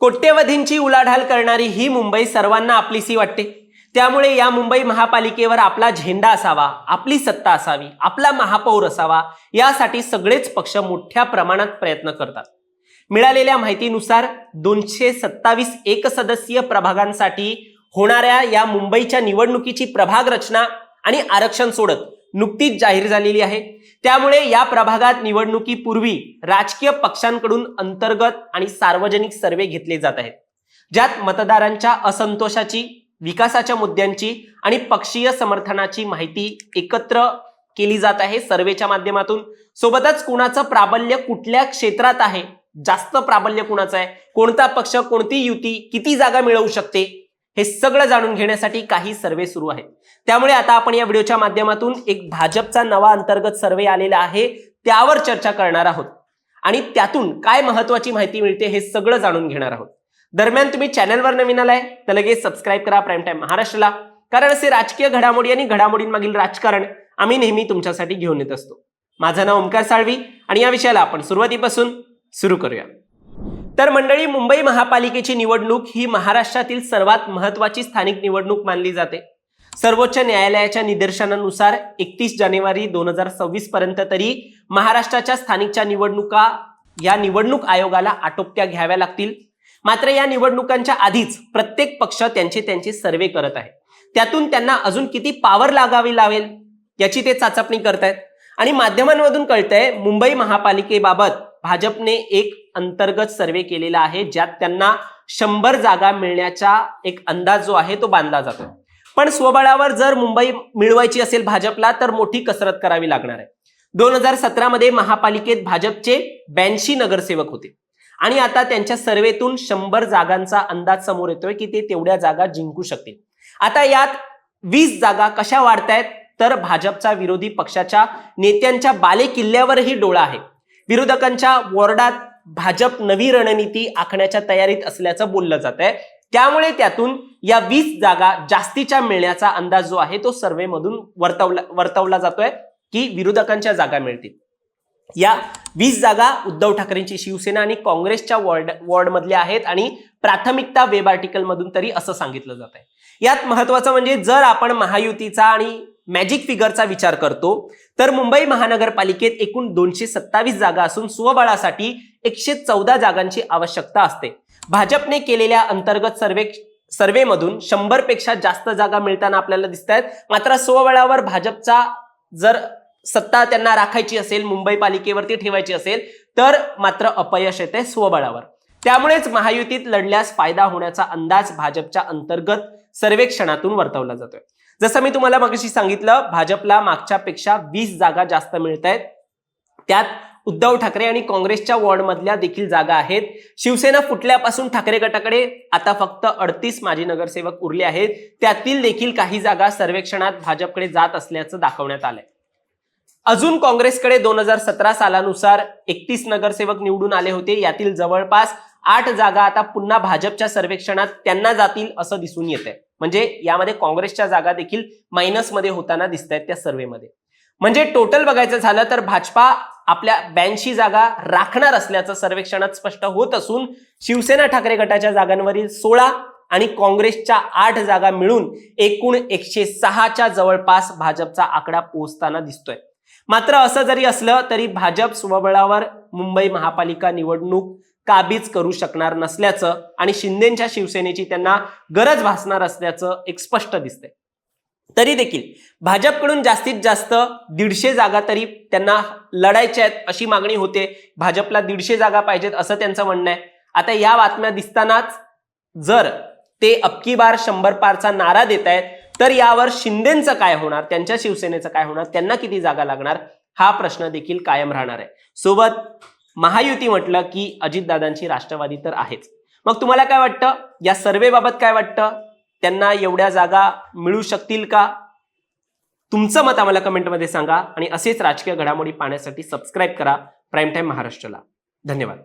कोट्यवधींची उलाढाल करणारी ही मुंबई सर्वांना आपलीसी वाटते. त्यामुळे या मुंबई महापालिकेवर आपला झेंडा असावा आपली सत्ता असावी आपला महापौर असावा यासाठी सगळेच पक्ष मोठ्या प्रमाणात प्रयत्न करतात. मिळालेल्या माहितीनुसार दोनशे सत्तावीस एकसदस्यीय प्रभागांसाठी होणाऱ्या या मुंबईच्या निवडणुकीची प्रभाग रचना आणि आरक्षण सोडत नुकतीच जाहीर झालेली आहे. त्यामुळे या प्रभागात निवडणुकीपूर्वी राजकीय पक्षांकडून अंतर्गत आणि सार्वजनिक सर्वे घेतले जात आहेत. ज्यात मतदारांच्या असंतोषाची विकासाच्या मुद्द्यांची आणि पक्षीय समर्थनाची माहिती एकत्र केली जात आहे सर्वेच्या माध्यमातून. सोबतच कुणाचं प्राबल्य कुठल्या क्षेत्रात आहे? जास्त प्राबल्य कुणाचं आहे? कोणता पक्ष कोणती युती किती जागा मिळवू शकते? हे सगळं जाणून घेण्यासाठी काही सर्वे सुरू आहेत. त्यामुळे आता आपण या व्हिडिओच्या माध्यमातून एक भाजपचा नवा अंतर्गत सर्वे आलेला आहे त्यावर चर्चा करणार आहोत. आणि त्यातून काय महत्वाची माहिती मिळते हे सगळं जाणून घेणार आहोत. दरम्यान तुम्ही चॅनलवर नवीन आलाय तर लगेच सबस्क्राईब करा प्राईम टाईम महाराष्ट्राला कारण असे राजकीय घडामोडी आणि घडामोडींमागील राजकारण आम्ही नेहमी तुमच्यासाठी घेऊन येत असतो. माझं नाव ओमकार साळवी आणि या विषयाला आपण सुरुवातीपासून सुरू करूया. तर मंडळी मुंबई महापालिकेची निवडणूक ही महाराष्ट्रातील सर्वात महत्वाची स्थानिक निवडणूक मानली जाते. सर्वोच्च न्यायालयाच्या निदर्शनानुसार एकतीस जानेवारी दोन हजार सव्वीस पर्यंत तरी महाराष्ट्राच्या स्थानिकच्या निवडणुका या निवडणूक आयोगाला आटोपत्या घ्याव्या लागतील. मात्र या निवडणुकांच्या आधीच प्रत्येक पक्ष त्यांचे त्यांचे सर्वे करत आहे. त्यातून त्यांना अजून किती पावर लागावी लावेल याची ते चाचपणी करतायत. आणि माध्यमांमधून कळतंय मुंबई महापालिकेबाबत भाजपने एक अंतर्गत सर्वे केलेला आहे ज्यात त्यांना शंभर जागा मिळण्याचा एक अंदाज जो आहे तो बांधला जातो. पण स्वबळावर जर मुंबई मिळवायची असेल भाजपला तर मोठी कसरत करावी लागणार आहे. दोन हजार सतरामध्ये महापालिकेत भाजपचे ब्याऐंशी नगरसेवक होते. आणि आता त्यांच्या सर्वेतून शंभर जागांचा अंदाज समोर येतोय की ते तेवढ्या जागा जिंकू शकतील. आता यात वीस जागा कशा वाढतायत? तर भाजपचा विरोधी पक्षाच्या नेत्यांच्या बालेकिल्ल्यावरही डोळा आहे. विरोधकांच्या वॉर्डात भाजप नवी रणनीती आखण्याच्या तयारीत असल्याचं बोललं जात आहे त्यामुळे त्यातून या वीस जागा जास्तीच्या मिळण्याचा अंदाज जो आहे तो सर्वेमधून वर्तवला वर्तवला जातोय की विरोधकांच्या जागा मिळतील. या वीस जागा उद्धव ठाकरेंची शिवसेना आणि काँग्रेसच्या वॉर्ड वॉर्डमधल्या आहेत आणि प्राथमिकता वेब आर्टिकल मधून तरी असं सांगितलं जात आहे. यात महत्वाचं म्हणजे जर आपण महायुतीचा आणि मॅजिक फिगरचा विचार करतो तर मुंबई महानगरपालिकेत एकूण दोनशे सत्तावीस जागा असून स्वबळासाठी एकशे चौदा जागांची आवश्यकता असते. भाजपने केलेल्या अंतर्गत सर्वे सर्वेमधून शंभरपेक्षा जास्त जागा मिळताना आपल्याला दिसत आहेत मात्र स्वबळावर भाजपचा जर सत्ता त्यांना राखायची असेल मुंबई पालिकेवरती ठेवायची असेल तर मात्र अपयश येते स्वबळावर. त्यामुळेच महायुतीत लढल्यास फायदा होण्याचा अंदाज भाजपच्या अंतर्गत सर्वेक्षणातून वर्तवला जातोय. जसं मी तुम्हाला मगाशी सांगितलं भाजपला मागच्या पेक्षा वीस जागा जास्त मिळत आहेत त्यात उद्धव ठाकरे आणि काँग्रेसच्या वॉर्डमधल्या देखील जागा आहेत. शिवसेना फुटल्यापासून ठाकरे गटाकडे आता फक्त अडतीस माजी नगरसेवक उरले आहेत. त्यातील देखील काही जागा सर्वेक्षणात भाजपकडे जात असल्याचं दाखवण्यात आलंय. अजून काँग्रेसकडे दोन हजार सतरा सालानुसार एकतीस नगरसेवक निवडून आले होते. यातील जवळपास आठ जागा आता पुन्हा भाजपच्या सर्वेक्षणात त्यांना जातील असं दिसून येत आहे म्हणजे यामध्ये काँग्रेसच्या जागा देखील मायनसमध्ये होताना दिसत आहेत त्या सर्वेमध्ये. म्हणजे टोटल बघायचं झालं तर भाजपा आपल्या ब्याऐंशी जागा राखणार असल्याचं सर्वेक्षणात स्पष्ट होत असून शिवसेना ठाकरे गटाच्या जागांवरील सोळा आणि काँग्रेसच्या आठ जागा मिळून एकूण एकशे सहाच्या जवळपास भाजपचा आकडा पोहोचताना दिसतोय. मात्र असं जरी असलं तरी भाजप स्वबळावर मुंबई महापालिका निवडणूक काबीज करू शकणार नसल्याचं आणि शिंदेच्या शिवसेनेची त्यांना गरज भासणार असल्याचं एक स्पष्ट दिसतंय. तरी देखील भाजपकडून जास्तीत जास्त दीडशे जागा तरी त्यांना लढायच्या आहेत अशी मागणी होते. भाजपला दीडशे जागा पाहिजेत असं त्यांचं म्हणणं आहे. आता या बातम्या दिसतानाच जर ते अबकी बार शंभर पारचा नारा देत आहेत तर यावर शिंदेचं काय होणार? त्यांच्या शिवसेनेचं काय होणार? त्यांना किती जागा लागणार? हा प्रश्न देखील कायम राहणार आहे. सोबत महायुती म्हटलं की अजितदादांची राष्ट्रवादी तर आहेच. मग तुम्हाला काय वाटतं? या सर्वेबाबत काय वाटतं? त्यांना एवढ्या जागा मिळू शकतील का? तुमचं मत आम्हाला कमेंटमध्ये सांगा आणि असेच राजकीय घडामोडी पाहण्यासाठी सबस्क्राईब करा. प्राईम टाईम महाराष्ट्राला. धन्यवाद.